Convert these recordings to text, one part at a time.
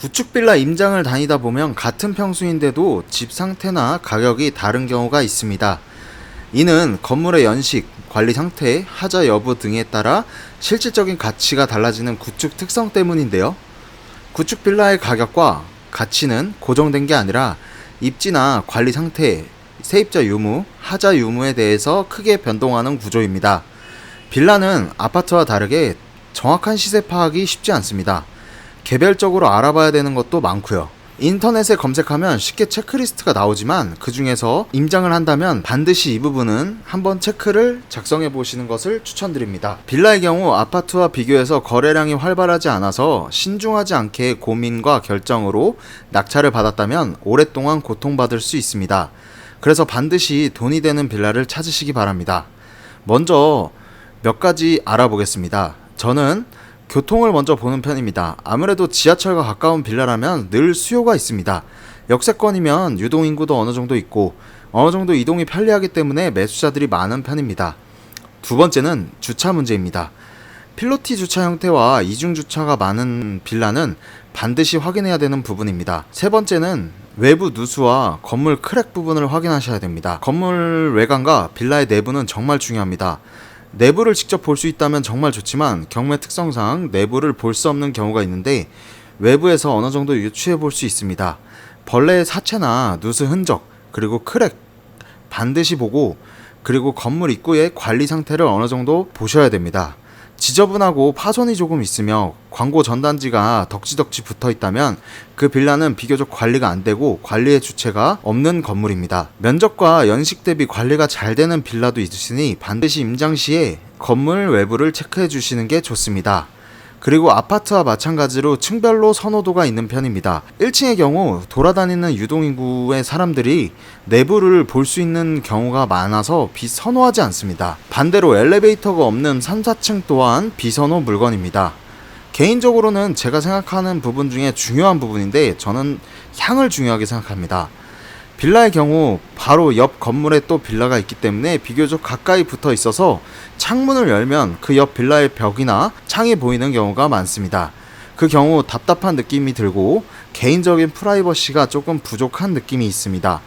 구축 빌라 임장을 다니다 보면 같은 평수인데도 집 상태나 가격이 다른 경우가 있습니다. 이는 건물의 연식, 관리 상태, 하자 여부 등에 따라 실질적인 가치가 달라지는 구축 특성 때문인데요. 구축 빌라의 가격과 가치는 고정된 게 아니라 입지나 관리 상태, 세입자 유무, 하자 유무에 대해서 크게 변동하는 구조입니다. 빌라는 아파트와 다르게 정확한 시세 파악이 쉽지 않습니다. 개별적으로 알아봐야 되는 것도 많고요. 인터넷에 검색하면 쉽게 체크리스트가 나오지만 그 중에서 임장을 한다면 반드시 이 부분은 한번 체크를 작성해 보시는 것을 추천드립니다. 빌라의 경우 아파트와 비교해서 거래량이 활발하지 않아서 신중하지 않게 고민과 결정으로 낙찰을 받았다면 오랫동안 고통받을 수 있습니다. 그래서 반드시 돈이 되는 빌라를 찾으시기 바랍니다. 먼저 몇 가지 알아보겠습니다. 저는 교통을 먼저 보는 편입니다. 아무래도 지하철과 가까운 빌라라면 늘 수요가 있습니다. 역세권이면 유동 인구도 어느 정도 있고 어느 정도 이동이 편리하기 때문에 매수자들이 많은 편입니다. 두 번째는 주차 문제입니다. 필로티 주차 형태와 이중 주차가 많은 빌라는 반드시 확인해야 되는 부분입니다. 세 번째는 외부 누수와 건물 크랙 부분을 확인하셔야 됩니다. 건물 외관과 빌라의 내부는 정말 중요합니다. 내부를 직접 볼 수 있다면 정말 좋지만 경매 특성상 내부를 볼 수 없는 경우가 있는데 외부에서 어느 정도 유추해 볼 수 있습니다. 벌레의 사체나 누수 흔적 그리고 크랙 반드시 보고 그리고 건물 입구의 관리 상태를 어느 정도 보셔야 됩니다. 지저분하고 파손이 조금 있으며 광고 전단지가 덕지덕지 붙어 있다면 그 빌라는 비교적 관리가 안 되고 관리의 주체가 없는 건물입니다. 면적과 연식 대비 관리가 잘 되는 빌라도 있으니 반드시 임장 시에 건물 외부를 체크해 주시는 게 좋습니다. 그리고 아파트와 마찬가지로 층별로 선호도가 있는 편입니다. 1층의 경우 돌아다니는 유동인구의 사람들이 내부를 볼 수 있는 경우가 많아서 비선호하지 않습니다. 반대로 엘리베이터가 없는 3, 4층 또한 비선호 물건입니다. 개인적으로는 제가 생각하는 부분 중에 중요한 부분인데 저는 향을 중요하게 생각합니다. 빌라의 경우 바로 옆 건물에 또 빌라가 있기 때문에 비교적 가까이 붙어 있어서 창문을 열면 그 옆 빌라의 벽이나 창이 보이는 경우가 많습니다. 그 경우 답답한 느낌이 들고 개인적인 프라이버시가 조금 부족한 느낌이 있습니다.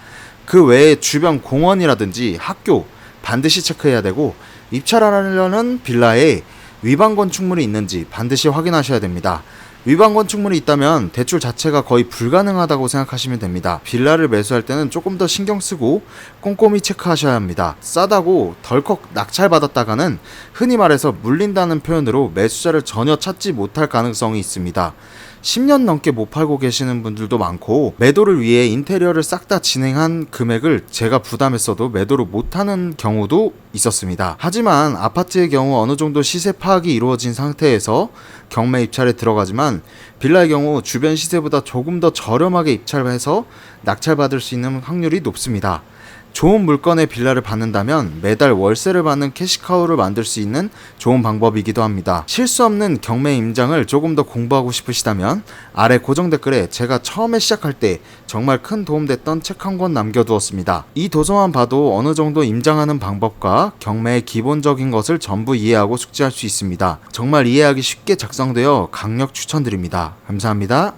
그 외에 주변 공원이라든지 학교 반드시 체크해야 되고 입찰하려는 빌라에 위반 건축물이 있는지 반드시 확인하셔야 됩니다. 위반 건축물이 있다면 대출 자체가 거의 불가능하다고 생각하시면 됩니다. 빌라를 매수할 때는 조금 더 신경 쓰고 꼼꼼히 체크하셔야 합니다. 싸다고 덜컥 낙찰받았다가는 흔히 말해서 물린다는 표현으로 매수자를 전혀 찾지 못할 가능성이 있습니다. 10년 넘게 못 팔고 계시는 분들도 많고 매도를 위해 인테리어를 싹 다 진행한 금액을 제가 부담했어도 매도를 못하는 경우도 있었습니다. 하지만 아파트의 경우 어느 정도 시세 파악이 이루어진 상태에서 경매 입찰에 들어가지만 빌라의 경우 주변 시세보다 조금 더 저렴하게 입찰해서 낙찰받을 수 있는 확률이 높습니다. 좋은 물건의 빌라를 받는다면 매달 월세를 받는 캐시카우를 만들 수 있는 좋은 방법이기도 합니다. 실수 없는 경매 임장을 조금 더 공부하고 싶으시다면 아래 고정 댓글에 제가 처음에 시작할 때 정말 큰 도움됐던 책 한 권 남겨두었습니다. 이 도서만 봐도 어느 정도 임장하는 방법과 경매의 기본적인 것을 전부 이해하고 숙지할 수 있습니다. 정말 이해하기 쉽게 작성되어 강력 추천드립니다. 감사합니다.